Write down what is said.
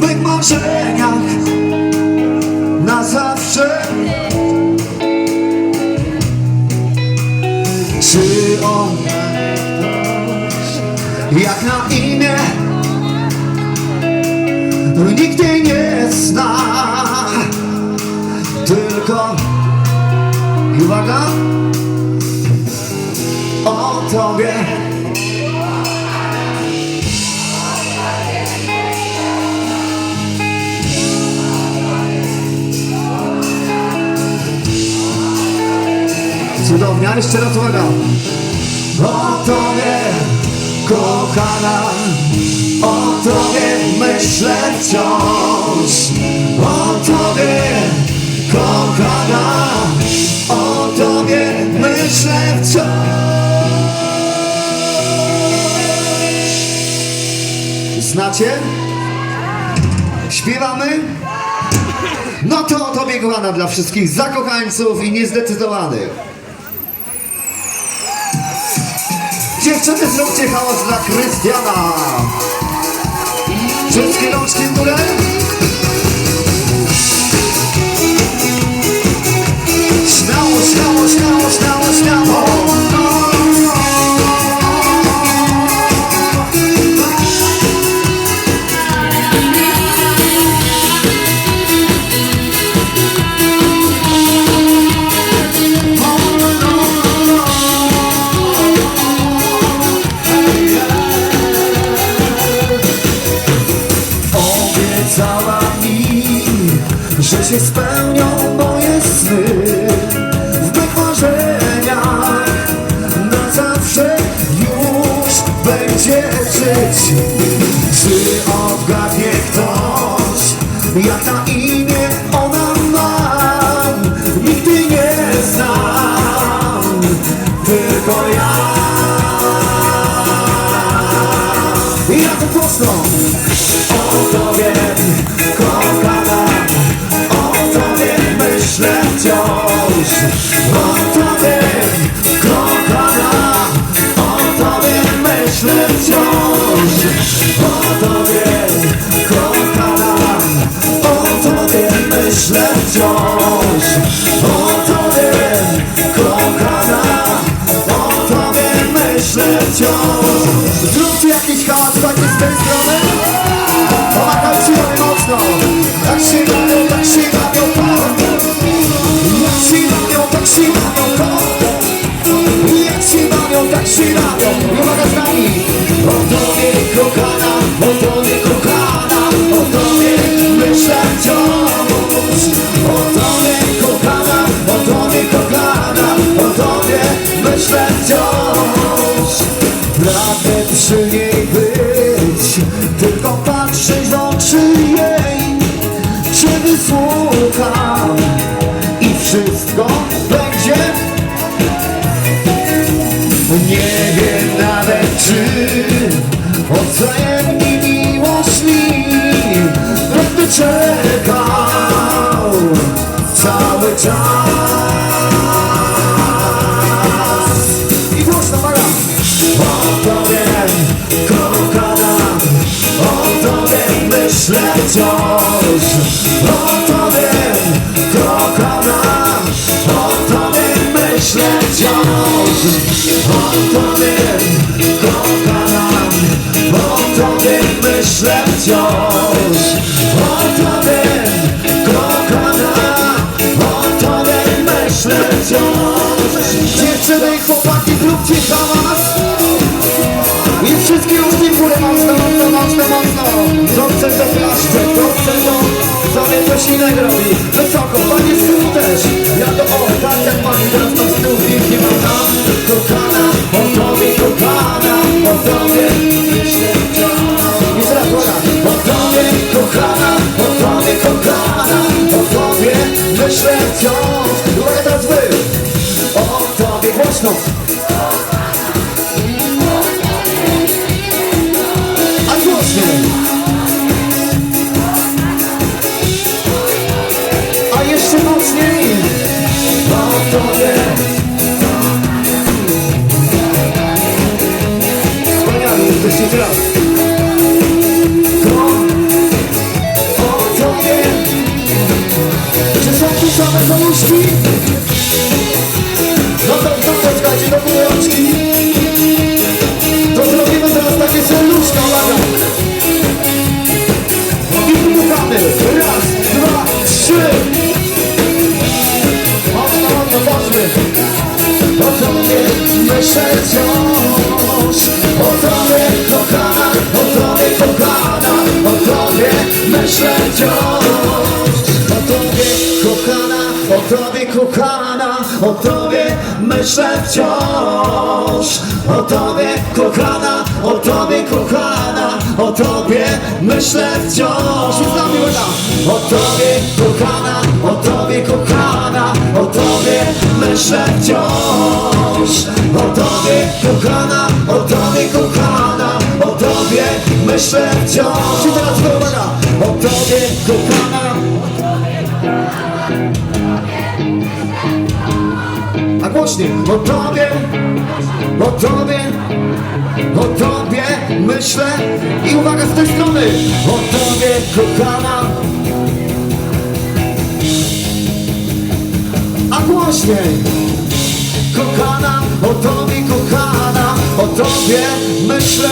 w mych marzeniach na zawsze. Czy on jak na imię nikt jej nie zna, tylko uwaga o tobie. Cudownie, a jeszcze raz uwaga. O tobie, kochana, o tobie myślę wciąż. O tobie, kochana, o tobie myślę wciąż. Znacie? Śpiewamy? No to o tobie kochana dla wszystkich zakochańców i niezdecydowanych. Dziewczyny, zróbcie hałas dla Krystiana. Wszystkie rączki w górę. Że się spełnią moje sny. W mych marzeniach na zawsze już będzie żyć. Czy odgadnie ktoś, jak na imię ona ma? Nigdy nie znam, tylko ja. Ja to głośno o tobie, kochana, myślę wciąż. O tobie, kochana, o tobie myślę wciąż. O tobie, kochana, o tobie myślę wciąż. Zróbcie jakiś hałas Odwzajemni miłośni Będę czekał Cały czas I głośno, uwaga! O tobie, kochana, o myślę wciąż. O tobie, kochana, o tobie myślę wciąż. O tobie, Dziewczyny i chłopaki, zróbcie hałas. I wszystkie już w górę mocno, mocno, mocno, mocno chce to klaszcze, kto chce to sobie coś innego robi Wysoko, jesteście teraz. To o tobie Że są tu same załuski No to co czekać do półroczki To takie serduszka Uwaga. I Raz, dwa, trzy. Mocno, mocno, mocno O tobie myśleć myślę wciąż O tobie kochana, o tobie kochana O tobie myślę wciąż. O tobie kochana, o tobie kochana O tobie myślę wciąż. O tobie kochana, o tobie kochana O tobie myślę wciąż. O tobie kochana, o tobie kochana O tobie myślę wciąż I teraz uwaga. O tobie kochana. A głośniej. O tobie. O tobie. O tobie myślę. I uwaga z tej strony. O tobie kochana. A głośniej. Kochana, o tobie kochana. O tobie myślę